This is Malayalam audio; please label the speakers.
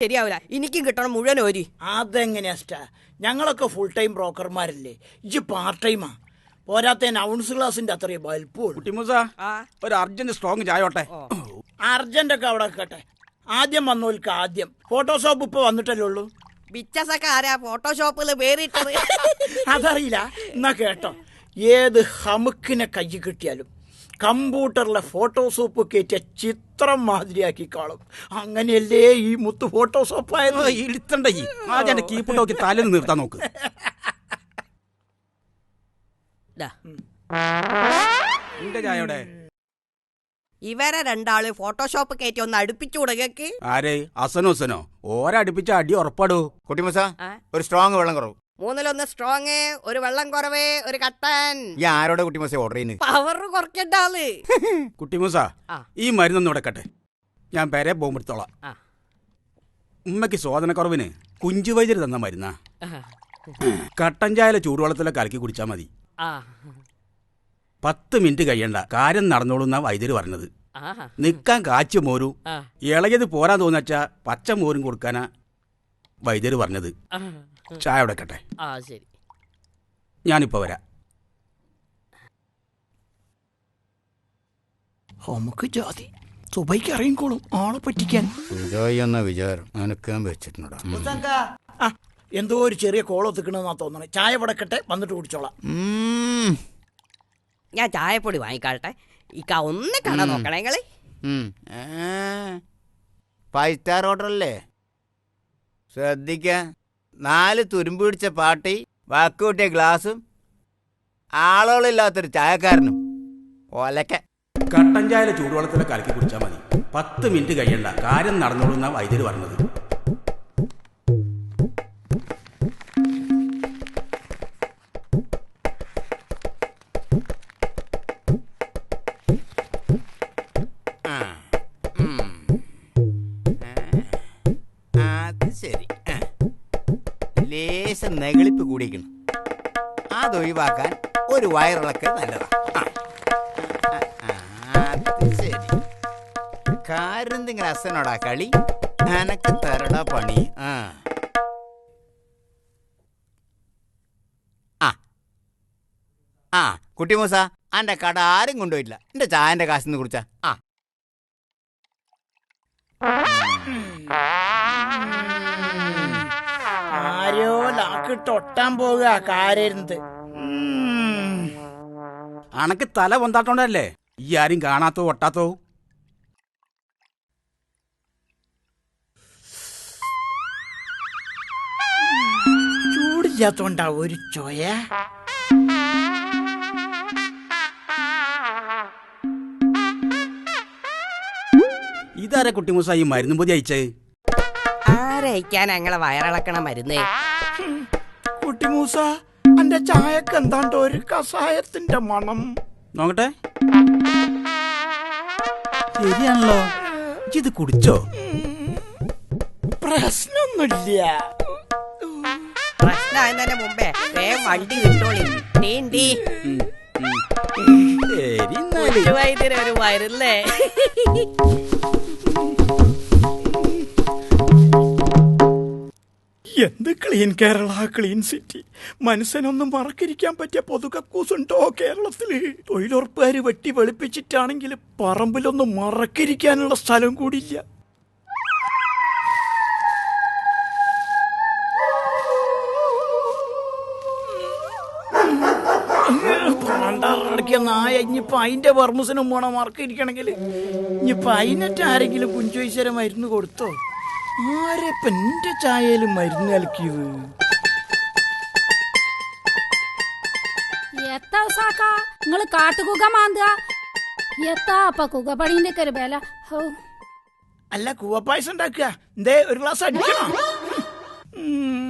Speaker 1: ശരിയാവില്ല. എനിക്കും കിട്ടണം മുഴുവൻ ഒരു.
Speaker 2: അതെങ്ങനെയാ സ്റ്റാ ഞങ്ങളൊക്കെ ഫുൾ ടൈം ബ്രോക്കർമാരല്ലേ ഇജ് പാർട്ട് ടൈമാ പോരാത്ത അനൗൺസ് ക്ലാസിന്റെ അത്രയും
Speaker 3: കുട്ടിമൂസ
Speaker 1: ആ.
Speaker 3: ഒരു അർജന്റ് സ്ട്രോങ് ചായോട്ടെ
Speaker 2: അർജന്റ് ഒക്കെ അവിടെ കേട്ടെ ആദ്യം വന്നവർക്ക് ആദ്യം. ഫോട്ടോഷോപ്പ് ഇപ്പൊ വന്നിട്ടല്ലേ ഉള്ളൂ?
Speaker 1: ബിച്ചസൊക്കെ ആരാ ഫോട്ടോഷോപ്പിൽ പേരിട്ടത്?
Speaker 2: അതറിയില്ല. എന്നാ കേട്ടോ. ഏത് ഹമുക്കിനെ കൈ കിട്ടിയാലും. കമ്പ്യൂട്ടറിലെ ഫോട്ടോഷോപ്പ് കയറ്റിയ ചിത്രം മാതിരിയാക്കി കാണും. അങ്ങനെയല്ലേ ഈ മുത്ത് ഫോട്ടോഷോപ്പ് ആയത്
Speaker 3: ഇടുത്തണ്ട ഈ. ആദ്യം കീപ്പ് നോക്കി തലേന്ന് നിർത്താൻ നോക്ക്.
Speaker 1: ദാ,
Speaker 3: എന്റെ ചായയുടെ
Speaker 1: ഇവരെ രണ്ടാൾ ഫോട്ടോഷോപ്പ് കയറ്റി ഒന്ന് അടുപ്പിച്ചു തുടങ്ങിയക്ക്
Speaker 3: ആരേ? അസനോ അസനോ. ഓരടുപ്പിച്ച അടി ഉറപ്പാടൂ.
Speaker 4: കുട്ടിമസ? ഒരു സ്ട്രോങ് വെള്ളം കുറവ്.
Speaker 1: മൂന്നിലൊന്ന് സ്ട്രോങ് ഒരു വെള്ളം കുറവ് ഒരു കട്ടൻ.
Speaker 4: ഈ ആരോടെ കുട്ടിമൂസ ഓർഡർ ചെയ്യുന്നത്
Speaker 1: പവർ കുറയ്ക്കണ്ടാൾ.
Speaker 3: കുട്ടിമൂസ
Speaker 1: ആ.
Speaker 3: ഈ മരുന്നൊന്നും ഇടക്കട്ടെ ഞാൻ പേരെ ബോംബെടുത്തോളാം
Speaker 1: ആ.
Speaker 3: ഉമ്മയ്ക്ക് ശോധനക്കുറവിന് കുഞ്ചു വൈദ്യര് തന്ന മരുന്നാ. കട്ടൻ ചായല ചൂടുവെള്ളത്തിലെ കലക്കി കുടിച്ചാൽ മതി.
Speaker 1: ആ.
Speaker 3: പത്ത് മിനിറ്റ് കഴിയണ്ട. കാര്യം നടന്നോളുന്ന വൈദ്യര് പറഞ്ഞത്.
Speaker 1: ആ
Speaker 3: നിക്കാൻ കാച്ചു മോരും.
Speaker 1: ആ.
Speaker 3: പോരാ പോരാൻ തോന്നച്ചാ പച്ച മോരും കൊടുക്കാനാ വൈദ്യര് പറഞ്ഞത്. ചായ ഉടക്കട്ടെ
Speaker 1: ആ ശരി.
Speaker 3: ഞാനിപ്പോ വരാം.
Speaker 2: നമുക്ക് ജാതി. സുബൈക്ക് അറിയിക്കോളും. ആളെ പറ്റിക്കാൻ.
Speaker 4: എന്ന വിചാരം അനക്കാൻ വെച്ചിട്ടുണ്ടോ
Speaker 2: ആ എന്തോ ഒരു ചെറിയ കോളോ തിക്കണെന്നാ തോന്നണേ. ചായ പടക്കട്ടെ വന്നിട്ട് കുടിച്ചോളാം.
Speaker 1: ഞാൻ ചായപ്പൊടി വാങ്ങിക്കാട്ടെ. ഇക്ക ഒന്ന് കട നോക്കണേ നിങ്ങൾ.
Speaker 4: ഫൈവ് സ്റ്റാർ ഓർഡർ അല്ലേ ശ്രദ്ധിക്ക. നാല് തുരുമ്പ് പിടിച്ച പാട്ടി വാക്കുകൂട്ടിയ ഗ്ലാസും ആളുകളില്ലാത്തൊരു ചായക്കാരനും. ഒലക്ക.
Speaker 3: കട്ടൻ ചായല ചൂടുവെള്ളത്തിലെ കലക്കി കുടിച്ചാൽ മതി. പത്ത് മിനിറ്റ് കഴിയണ്ട. കാര്യം നടന്നോളുന്ന വൈദ്യുതി പറഞ്ഞത്.
Speaker 4: ലേശം നെകളിപ്പ് കൂടിയിരിക്കണം അതൊഴിവാക്കാൻ ഒരു വയറിളക്കൽ നല്ലതാണ് ശരി. അസനോടാ കളി? നനക്ക് തരടാ പണി. ആ. ആ. കുട്ടി മൂസ എന്റെ കട ആരും കൊണ്ടുപോയിട്ടില്ല. എന്റെ ചായന്റെ കാശിന്ന് കുറിച്ചാ ആ.
Speaker 2: ലാക്കിട്ട് ഒട്ടാൻ പോവുക കാരരുന്നത്
Speaker 3: അണക്ക് തല പൊന്താട്ടോണ്ടല്ലേ ഈ ആരും കാണാത്തോ ഒട്ടാത്തോ?
Speaker 2: ചൂടില്ലാത്തോണ്ടാ ഒരു ചോയ.
Speaker 3: ഇതാരെ കുട്ടിമൂസ ഈ മരുന്നും പൊതി അയച്ചേ?
Speaker 1: ആരയക്കാൻ ഞങ്ങളെ വയറിളക്കണ മരുന്ന്?
Speaker 2: കുട്ടിമൂസ അന്റെ ചായക്ക് എന്താണ്ട് ഒരു കഷായത്തിന്റെ മണം?
Speaker 3: നോക്കട്ടെ. ശരിയാണല്ലോ. ഇത് കുടിച്ചോ?
Speaker 2: പ്രശ്നമൊന്നുമില്ല
Speaker 1: പ്രശ്നമായതിന്റെ മുമ്പേ വേഗം വണ്ടി കിട്ടോളി നീണ്ടി.
Speaker 3: ശരി എന്നാൽ.
Speaker 1: വൈദ്യര്
Speaker 2: എന്ത് ക്ലീൻ കേരള ക്ലീൻ സിറ്റി മനസ്സിനൊന്നും മറക്കിരിക്കാൻ പറ്റിയ പൊതുകക്കൂസുണ്ടോ കേരളത്തിൽ തൊഴിലുറപ്പുകാർ വെട്ടി വെളുപ്പിച്ചിട്ടാണെങ്കിൽ പറമ്പിലൊന്നും മറക്കിരിക്കാനുള്ള സ്ഥലം കൂടിയില്ല. പണ്ടാറടക്കിയ നായ ഇനിയിപ്പോ അതിന്റെ വർമ്മസിനും പോണ മറക്കിരിക്കണമെങ്കിൽ ഇനിയിപ്പോ അതിനറ്റ് ആരെങ്കിലും കുഞ്ചോയ്ശ്വര മരുന്ന് കൊടുത്തോ? ആരെപ്പ എന്റെ ചായയിൽ മരുന്ന് കലക്കിയത്?
Speaker 5: എത്താ ഉസാക്ക? കാട്ടുകുക മാന്തുക. എത്താ അപ്പ കുക ഒക്കെ ഒരു ബല ഹോ.
Speaker 2: അല്ല കൂവപ്പായസം ഉണ്ടാക്കുക. എന്തേ ഒരു ഗ്ലാസ് അടിക്കണം. ഉം.